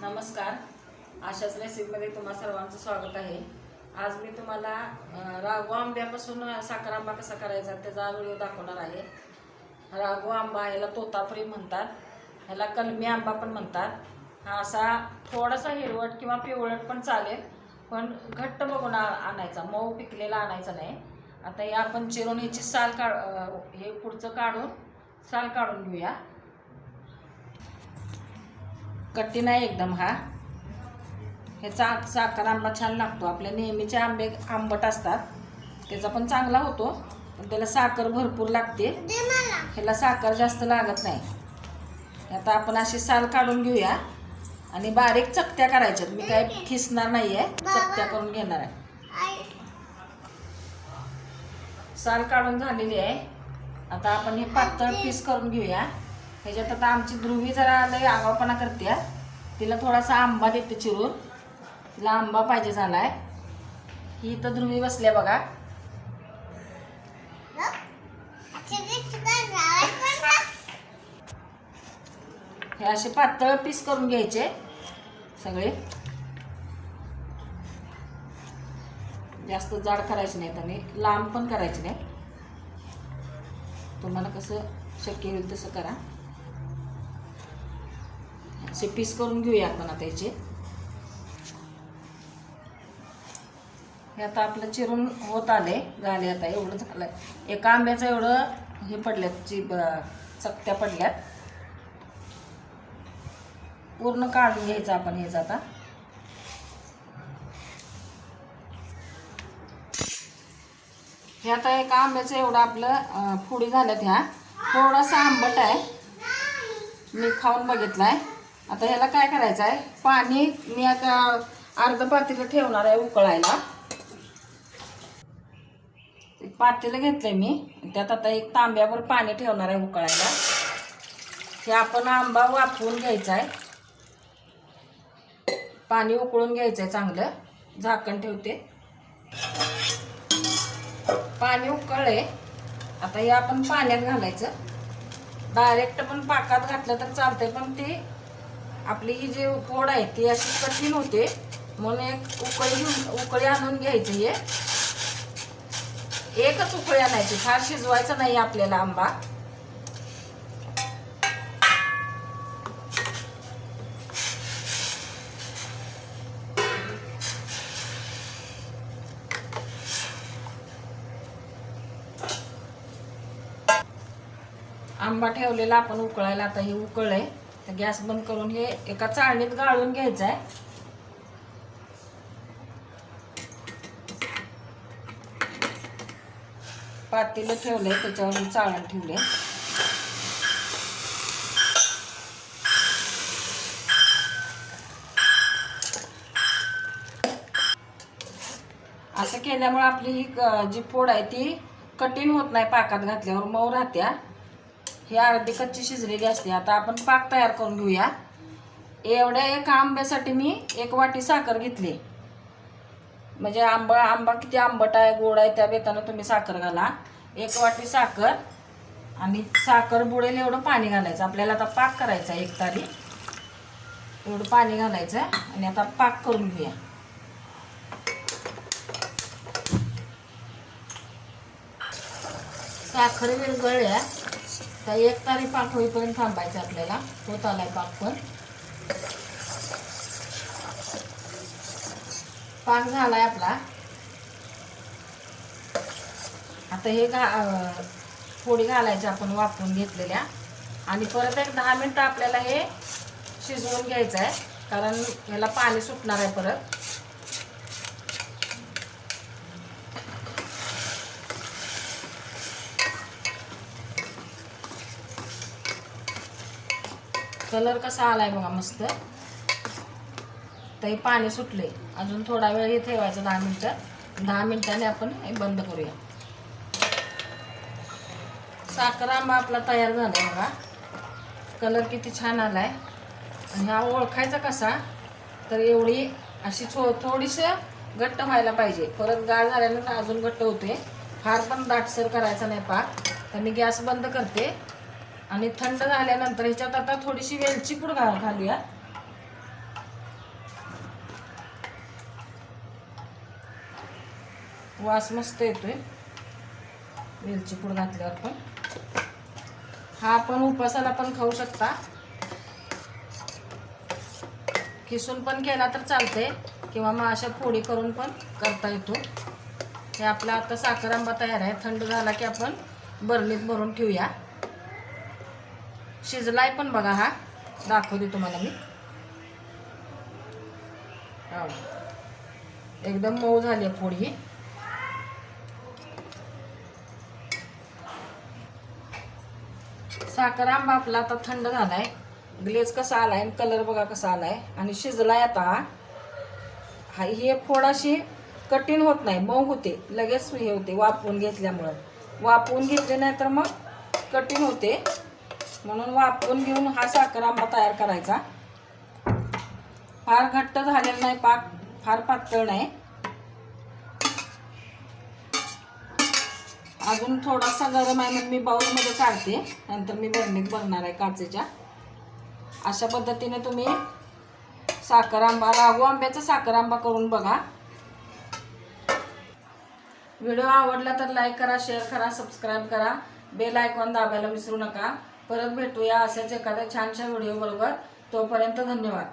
नमस्कार. आशाच रेसिपीमध्ये तुम्हा सर्वांचं स्वागत आहे. आज मी तुम्हाला अं, आंब्यापासून साखर आंबा कसा करायचा त्याचा व्हिडिओ दाखवणार आहे. राघू आंबा ह्याला तोतापुरी म्हणतात. ह्याला कलमी आंबा पण म्हणतात. हा असा थोडासा हिरवट किंवा पिवळट पण चालेल पण घट्ट बघून आ- आणायचा. मऊ पिकलेला आणायचा नाही. आता हे आपण चिरून ह्याची साल काढ हे पुढचं काढून साल काढून घेऊया. कट्टी नाही एकदम हा. ह्याचा साखर आंबा छान लागतो. आपल्या नेहमीचे आंबे आंबट असतात. त्याचा पण चांगला होतो. पण त्याला साखर भरपूर लागते. ह्याला साखर जास्त लागत नाही. आता आपण अशी साल काढून घेऊया. आणि बारीक चकत्या करायच्यात. मी काय खिसणार नाही आहे चकत्या करून घेणार आहे. साल काढून झालेली आहे. आता आपण हे पातळ पीस करून घेऊया. ह्याच्यात आता आमची ध्रुवी जरा लय आगावपणा करते तिला थोडासा आंबा देते चिरून. तिला आंबा पाहिजे आहे ही तर ध्रुवी बसल्या बघा. हे असे पातळ पीस करून घ्यायचे सगळे. जास्त जाड करायचे नाहीत आणि लांब पण करायचे नाही तुम्हाला कसं शक्य होईल तसं करा. असे पीस करून घेऊया आपण आता याचे. हे आता आपलं चिरून होत आले झाले आता एवढं झालं एका आंब्याचं एवढं हे पडल्यात ची चकत्या पडल्यात. पूर्ण काढून घ्यायचं आपण हेच आता हे आता एका आंब्याचं एवढं आपलं फुडी फोडी झाल्यात ह्या. थोडासा आंबट आहे. मी खाऊन बघितलाय. आता ह्याला काय करायचं आहे? पाणी मी आता अर्ध पातेलं ठेवणार आहे उकळायला. एक पातेलं घेतलंय मी. त्यात आता एक तांब्यावर पाणी ठेवणार आहे उकळायला. हे आपण आंबा वाफवून घ्यायचा आहे. पाणी उकळून घ्यायचं आहे चांगलं. झाकण ठेवते. पाणी उकळले आता हे आपण पाण्यात घालायचं. डायरेक्ट पण पाकात घातलं तर चालतंय पण ते आपली ही जी फोड आहे ती अशी कठीण होते. म्हणून एक उकळी घेऊन उकळी आणून घ्यायची हे. एकच उकळी आणायची फार शिजवायचं नाही आपल्याला आंबा. आंबा ठेवलेला आपण उकळायला आता हे उकळलंय. तर गॅस बंद करून हे एका चाळणीत गाळून घ्यायचं आहे पातेलं ठेवलंय त्याच्यावर चाळण ठेवले असं केल्यामुळे आपली ही क- जी फोड आहे ती कठीण होत नाही पाकात घातल्यावर मऊ राहत्या. ही अर्धी कच्ची शिजलेली असते. आता आपण पाक तयार करून घेऊया. एवढ्या एका आंब्यासाठी मी एक वाटी साखर घेतली. म्हणजे आंबा आंबा किती आंबट आहे गोड आहे त्या बेतानं तुम्ही साखर घाला. एक वाटी साखर आणि साखर बुडेल एवढं पाणी घालायचं. आपल्याला आता पाक करायचा आहे एक तारी. एवढं पाणी घालायचं आणि आता पाक करून घेऊया. साखर विरगळल्या तर एक तारी पाक होईपर्यंत थांबायचं आपल्याला. होत आलाय पाक पण. पाक झालाय आपला. आता हे घा अं, फोडी घालायच्या आपण वापरून घेतलेल्या. आणि परत एक दहा मिनटं आपल्याला हे शिजवून घ्यायचं आहे कारण ह्याला पाणी सुटणार आहे परत. कलर कसा आलाय बघा मस्त. तर पाणी सुटले. अजून थोडा वेळ हे ठेवायचं दहा मिनटं. दहा मिनटाने आपण हे बंद करूया. साखर आंबा आपला तयार झालाय बघा. कलर किती छान आलाय. आणि हा ओळखायचा कसा तर एवढी अशी थो थोडीशी घट्ट व्हायला पाहिजे. परत गाळ झाल्यानंतर अजून घट्ट होते. फार पण दाटसर करायचा नाही पाक. तर मी गॅस बंद करते. आणि थंड झाल्यानंतर ह्याच्यात आता थोडीशी वेलची पूड घा घालूया. वास मस्त येतोय. वेलची पूड घातल्यावर पण. हा आपण उपासाला पण खाऊ शकता. खिसून पण केला तर चालते किंवा मग अशा फोडी करून पण करता येतो. हे आपला आता साखर आंबा तयार आहे. थंड झाला की आपण बर्नीत भरून ठेवूया. शिजलाय पण बघा हा. दाखवते तुम्हाला मी. एकदम मऊ झाली आहे फोड ही. साखर आंबा आपला आता थंड झालाय. ग्लेज कसा आलाय आणि कलर बघा कसा आलाय. आणि शिजलाय आता हा. हा फोड फोडाशी कठीण होत नाही मऊ होते. लगेच हे होते वाफवून घेतल्यामुळं. वापरून घेतले नाही तर मग कठीण होते. म्हणून वापरून घेऊन हा साखर आंबा तयार करायचा. फार घट्ट झालेला नाही पाक फार पातळ नाही. अजून थोडासा गरम आहे म्हणून मी बाऊलमध्ये काढते. नंतर मी बरणीत भरणार आहे काचेच्या. अशा पद्धतीने तुम्ही साखर आंबा राहू आंब्याचा साखर आंबा करून बघा. व्हिडिओ आवडला तर लाईक करा शेअर करा सबस्क्राईब करा. बेल आयकॉन दाबायला विसरू नका. परत भेटूया अशाच एखाद्या छानशा व्हिडिओ बरोबर. तोपर्यंत धन्यवाद.